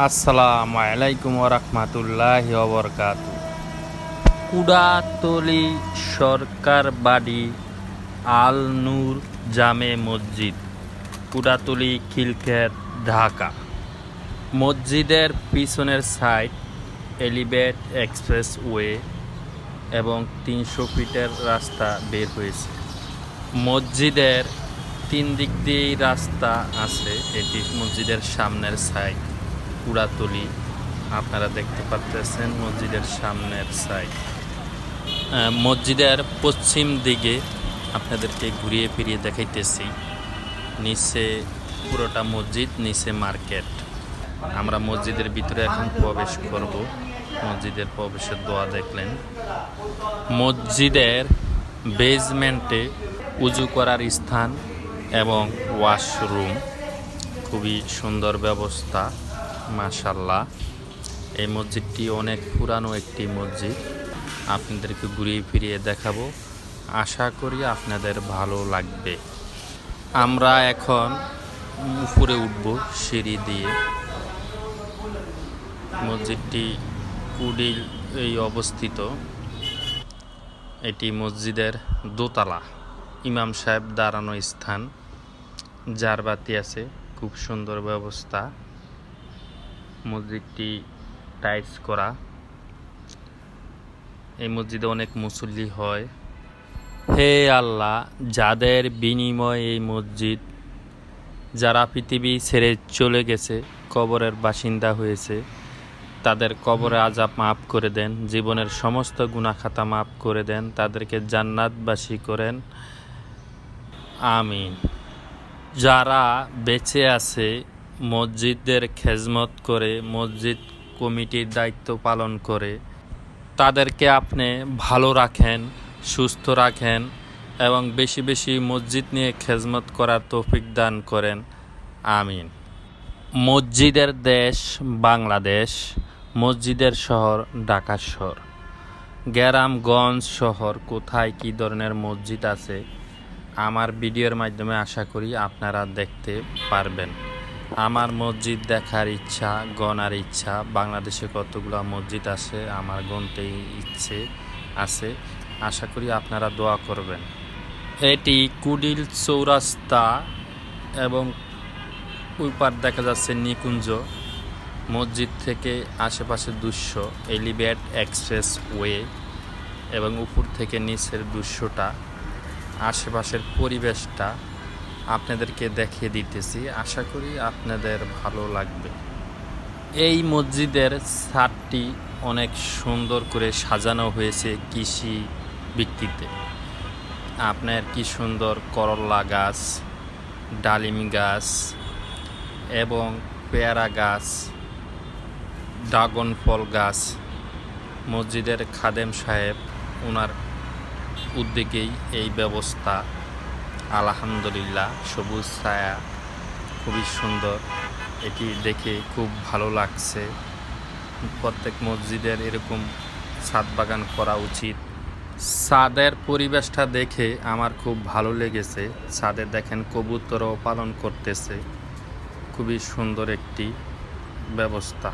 আসসালামু আলাইকুম রহমতুল্লাহ বরকাত কুড়াতলি সরকার বাড়ি আল নূর জামে মসজিদ, কুড়াতলি খিলক্ষেত ঢাকা। মসজিদের পিছনের সাইড এলিভেট এক্সপ্রেস ওয়ে এবং তিনশো ফিটের রাস্তা বের হয়েছে। মসজিদের তিন দিক দিয়েই রাস্তা আছে, এটি মসজিদের সামনের সাইড কুড়াতলি আপনারা দেখতে পাচ্ছেন মসজিদের সামনের সাইড মসজিদের পশ্চিম দিকে আপনাদেরকে ঘুরিয়ে ফিরিয়ে দেখাইতেছি। নিচে পুরোটা মসজিদ, নিচে মার্কেট। আমরা মসজিদের ভিতরে এখন প্রবেশ করব। মসজিদের প্রবেশের দোয়া দেখলেন। মসজিদের বেজমেন্টে উজু করার স্থান এবং ওয়াশরুম খুবই সুন্দর ব্যবস্থা। মাশাল্লাহ এই মসজিদটি অনেক পুরানো একটি মসজিদ। আপনাদেরকে ঘুরিয়ে ফিরিয়ে দেখাবো। আশা করি আপনাদের ভালো লাগবে। আমরা এখন উপরে উঠব সিঁড়ি দিয়ে। মসজিদটি কুডিল এই অবস্থিত। এটি মসজিদের দোতলা। ইমাম সাহেব দাঁড়ানো স্থান। জারবাতি আছে, খুব সুন্দর ব্যবস্থা। মসজিদটি টাইলস করা। এই মসজিদে অনেক মুসল্লি হয়। হে আল্লাহ, যাদের বিনিময়ে এই মসজিদ, যারা পৃথিবী ছেড়ে চলে গেছে, কবরের বাসিন্দা হয়েছে, তাদের কবরে আজাব মাফ করে দেন, জীবনের সমস্ত গুণাখাতা মাফ করে দেন, তাদেরকে জান্নাতবাসী করেন। আমিন। যারা বেঁচে আছে মসজিদের খেজমত করে, মসজিদ কমিটির দায়িত্ব পালন করে। তাদেরকে আপনি ভালো রাখেন, সুস্থ রাখেন এবং বেশি বেশি মসজিদ নিয়ে খেজমত করার তৌফিক দান করেন। আমিন। মসজিদের দেশ বাংলাদেশ, মসজিদের শহর ঢাকা শহর। গ্রামগঞ্জ শহর কোথায়, কী ধরনের মসজিদ আছে? আমার ভিডিওর মাধ্যমে আশা করি আপনারা দেখতে পারবেন। আমার মসজিদ দেখার ইচ্ছা গনার ইচ্ছা, বাংলাদেশে কতগুলো মসজিদ আছে, আমার গনতে ইচ্ছে আছে, আশা করি আপনারা দোয়া করবেন। এটি কুডিল চৌরাস্তা এবং ওই পার দেখা যাচ্ছে নিকুঞ্জ মসজিদ থেকে আশেপাশে দুশো, এলিভেট এক্সপ্রেস ওয়ে এবং উপর থেকে নিচের দুশোটা, আশেপাশের পরিবেশটা আপনাদেরকে দেখিয়ে দিতেছি। আশা করি আপনাদের ভালো লাগবে। এই মসজিদের ছাদটি অনেক সুন্দর করে সাজানো হয়েছে কৃষি ভিত্তিতে। আপনার কি সুন্দর করল্লা গাছ, ডালিম গাছ এবং পেয়ারা গাছ ড্রাগন ফল গাছ। মসজিদের খাদেম সাহেব ওনার উদ্যোগেই এই ব্যবস্থা আলহামদুলিল্লাহ, সবুজ ছায়া, খুবই সুন্দর। এটি দেখে খুব ভালো লাগছে। প্রত্যেক মসজিদের এরকম ছাদ বাগান করা উচিত। ছাদের পরিবেশটা দেখে আমার খুব ভালো লেগেছে। ছাদে দেখেন কবুতরও পালন করতেছে। খুবই সুন্দর একটি ব্যবস্থা।